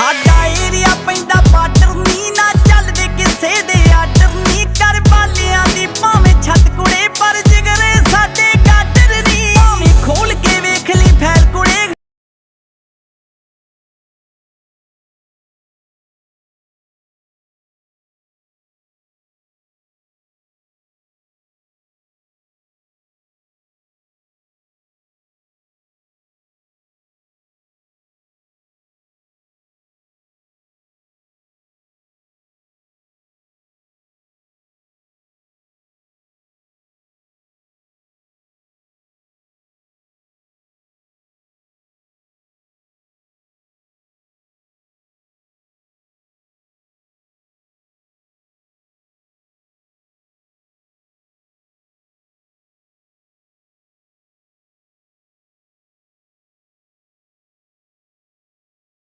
ਸਾਡਾ ਏਰੀਆ ਪੈਂਦਾ ਬਾਰਡਰ ਨੀ ਨਾ